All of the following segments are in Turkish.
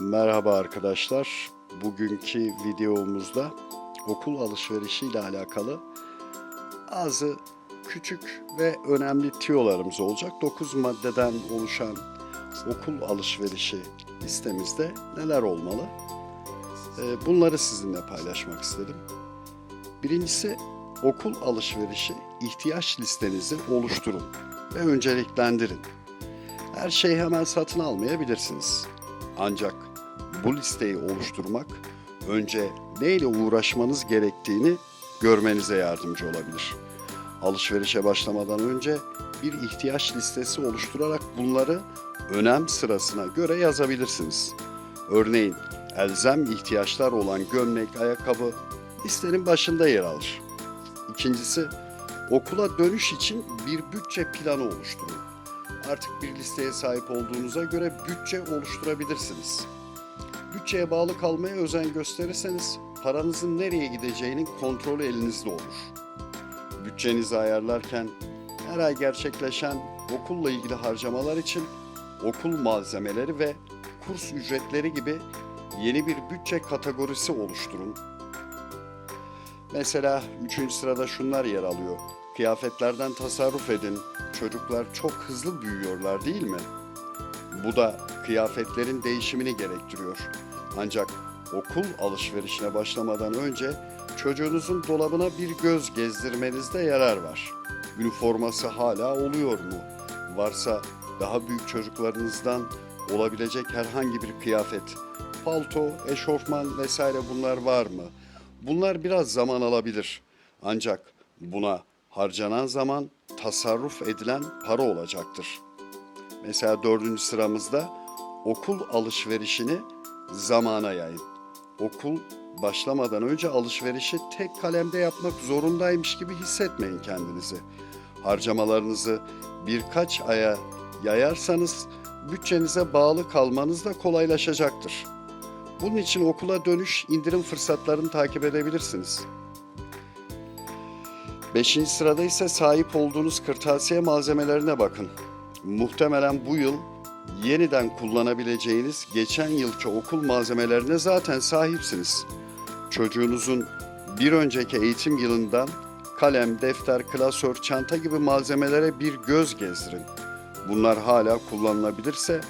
Merhaba arkadaşlar. Bugünkü videomuzda okul alışverişi ile alakalı bazı küçük ve önemli tiyolarımız olacak. 9 maddeden oluşan okul alışverişi listemizde neler olmalı? Ee, Bunları sizinle paylaşmak istedim. Birincisi okul alışverişi ihtiyaç listenizi oluşturun ve önceliklendirin. Her şeyi hemen satın almayabilirsiniz. Ancak bu listeyi oluşturmak önce neyle uğraşmanız gerektiğini görmenize yardımcı olabilir. Alışverişe başlamadan önce bir ihtiyaç listesi oluşturarak bunları önem sırasına göre yazabilirsiniz. Örneğin elzem ihtiyaçlar olan gömlek, ayakkabı listenin başında yer alır. İkincisi okula dönüş için bir bütçe planı oluşturun. Artık bir listeye sahip olduğunuza göre bütçe oluşturabilirsiniz. Bütçeye bağlı kalmaya özen gösterirseniz paranızın nereye gideceğinin kontrolü elinizde olur. Bütçenizi ayarlarken her ay gerçekleşen okulla ilgili harcamalar için okul malzemeleri ve kurs ücretleri gibi yeni bir bütçe kategorisi oluşturun. Mesela üçüncü sırada şunlar yer alıyor. Kıyafetlerden tasarruf edin. Çocuklar çok hızlı büyüyorlar değil mi? Bu da kıyafetlerin değişimini gerektiriyor. Ancak okul alışverişine başlamadan önce çocuğunuzun dolabına bir göz gezdirmenizde yarar var. Üniforması hala oluyor mu? Varsa daha büyük çocuklarınızdan olabilecek herhangi bir kıyafet, palto, eşofman vesaire bunlar var mı? Bunlar biraz zaman alabilir. Ancak buna harcanan zaman tasarruf edilen para olacaktır. Mesela dördüncü sıramızda okul alışverişini zamana yayın. Okul başlamadan önce alışverişi tek kalemde yapmak zorundaymış gibi hissetmeyin kendinizi. Harcamalarınızı birkaç aya yayarsanız bütçenize bağlı kalmanız da kolaylaşacaktır. Bunun için okula dönüş indirim fırsatlarını takip edebilirsiniz. Beşinci sırada ise sahip olduğunuz kırtasiye malzemelerine bakın. Muhtemelen bu yıl yeniden kullanabileceğiniz geçen yılki okul malzemelerine zaten sahipsiniz. Çocuğunuzun bir önceki eğitim yılından kalem, defter, klasör, çanta gibi malzemelere bir göz gezdirin. Bunlar hala kullanılabilirse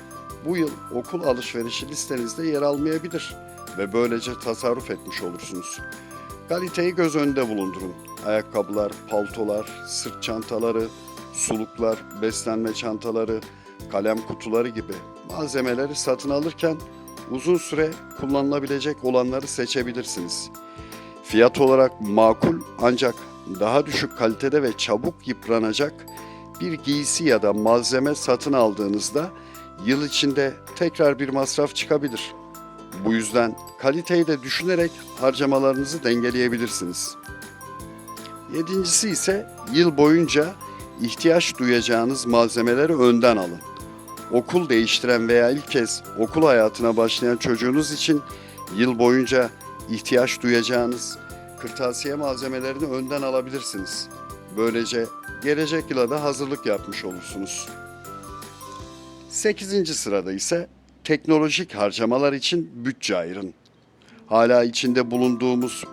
bu yıl okul alışverişi listenizde yer almayabilir ve böylece tasarruf etmiş olursunuz. Kaliteyi göz önünde bulundurun. Ayakkabılar, paltolar, sırt çantaları, suluklar, beslenme çantaları, kalem kutuları gibi malzemeleri satın alırken uzun süre kullanılabilecek olanları seçebilirsiniz. Fiyat olarak makul ancak daha düşük kalitede ve çabuk yıpranacak bir giysi ya da malzeme satın aldığınızda yıl içinde tekrar bir masraf çıkabilir. Bu yüzden kaliteyi de düşünerek harcamalarınızı dengeleyebilirsiniz. Yedincisi ise yıl boyunca ihtiyaç duyacağınız malzemeleri önden alın. Okul değiştiren veya ilk kez okul hayatına başlayan çocuğunuz için yıl boyunca ihtiyaç duyacağınız kırtasiye malzemelerini önden alabilirsiniz. Böylece gelecek yıla da hazırlık yapmış olursunuz. 8. sırada ise teknolojik harcamalar için bütçe ayırın. Hala içinde bulunduğumuz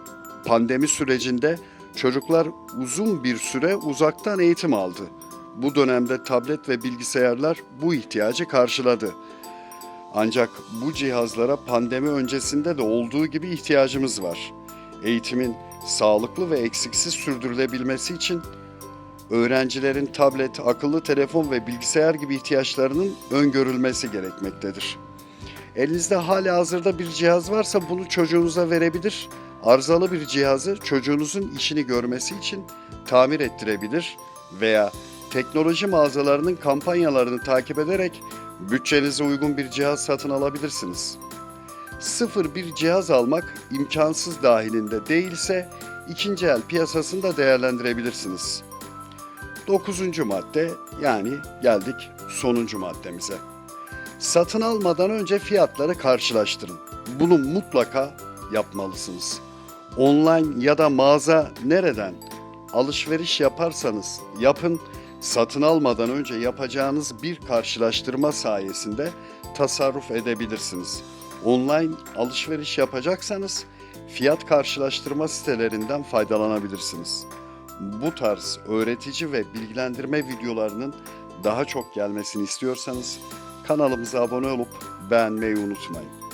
pandemi sürecinde çocuklar uzun bir süre uzaktan eğitim aldı. Bu dönemde tablet ve bilgisayarlar bu ihtiyacı karşıladı. Ancak bu cihazlara pandemi öncesinde de olduğu gibi ihtiyacımız var. Eğitimin sağlıklı ve eksiksiz sürdürülebilmesi için öğrencilerin tablet, akıllı telefon ve bilgisayar gibi ihtiyaçlarının öngörülmesi gerekmektedir. Elinizde hala hazırda bir cihaz varsa bunu çocuğunuza verebilir. Arızalı bir cihazı çocuğunuzun işini görmesi için tamir ettirebilir veya teknoloji mağazalarının kampanyalarını takip ederek bütçenize uygun bir cihaz satın alabilirsiniz. Sıfır bir cihaz almak imkansız dahilinde değilse ikinci el piyasasında değerlendirebilirsiniz. Dokuzuncu madde yani geldik sonuncu maddemize. Satın almadan önce fiyatları karşılaştırın. Bunu mutlaka yapmalısınız. Online ya da mağaza nereden alışveriş yaparsanız yapın satın almadan önce yapacağınız bir karşılaştırma sayesinde tasarruf edebilirsiniz. Online alışveriş yapacaksanız fiyat karşılaştırma sitelerinden faydalanabilirsiniz. Bu tarz öğretici ve bilgilendirme videolarının daha çok gelmesini istiyorsanız kanalımıza abone olup beğenmeyi unutmayın.